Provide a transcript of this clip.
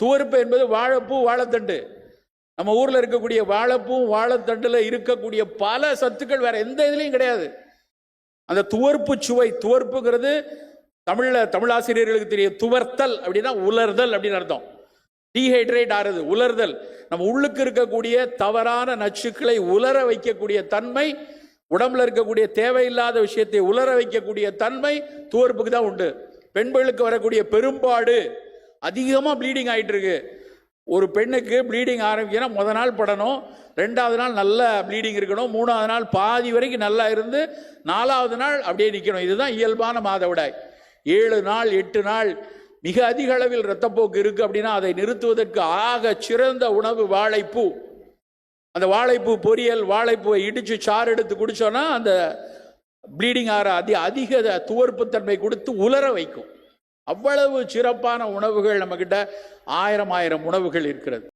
துவர்ப்பு என்பது வாழைப்பூ வாழைத்தண்டு. நம்ம ஊரில் இருக்கக்கூடிய வாழைப்பூ வாழைத்தண்டில் இருக்கக்கூடிய பல சத்துக்கள் வேற எந்த இதுலையும் கிடையாது. அந்த துவர்ப்பு சுவை துவர்ப்புங்கிறது தமிழில் தமிழ் ஆசிரியர்களுக்கு தெரியும். துவர்த்தல் அப்படின்னா உலர்தல் அப்படின்னு அர்த்தம். டீஹைட்ரேட் ஆறுது உலர்தல். நம்ம உள்ளுக்கு இருக்கக்கூடிய தவறான நச்சுக்களை உலர வைக்கக்கூடிய தன்மை உடம்புல இருக்கக்கூடிய தேவையில்லாத விஷயத்தை உலர வைக்கக்கூடிய தன்மை துவர்ப்புக்கு தான் உண்டு. பெண்களுக்கு வரக்கூடிய பெரும்பாடு அதிகமாக ப்ளீடிங் ஆகிட்டு இருக்கு ஒரு பெண்ணுக்கு ப்ளீடிங் ஆரம்பிக்கணும் முத நாள் படணும் ரெண்டாவது நாள் நல்ல ப்ளீடிங் இருக்கணும் மூணாவது நாள் பாதி வரைக்கும் நல்லா இருந்து நாலாவது நாள் அப்படியே நிற்கணும் இதுதான் இயல்பான மாதவிடாய் ஏழு நாள் எட்டு நாள் மிக அதிக அளவில் இரத்தப்போக்கு இருக்கு அப்படின்னா அதை நிறுத்துவதற்கு ஆக சிறந்த உணவு வாழைப்பூ. அந்த வாழைப்பூ பொரியல் வாழைப்பூவை இடித்து சாறு எடுத்து குடிச்சோன்னா அந்த ப்ளீடிங் ஆற அதி அதிக துவர்ப்புத்தன்மை கொடுத்து உலர வைக்கும். அவ்வளவு சிறப்பான உணவுகள் நம்மக்கிட்ட ஆயிரம் ஆயிரம் உணவுகள் இருக்கிறது.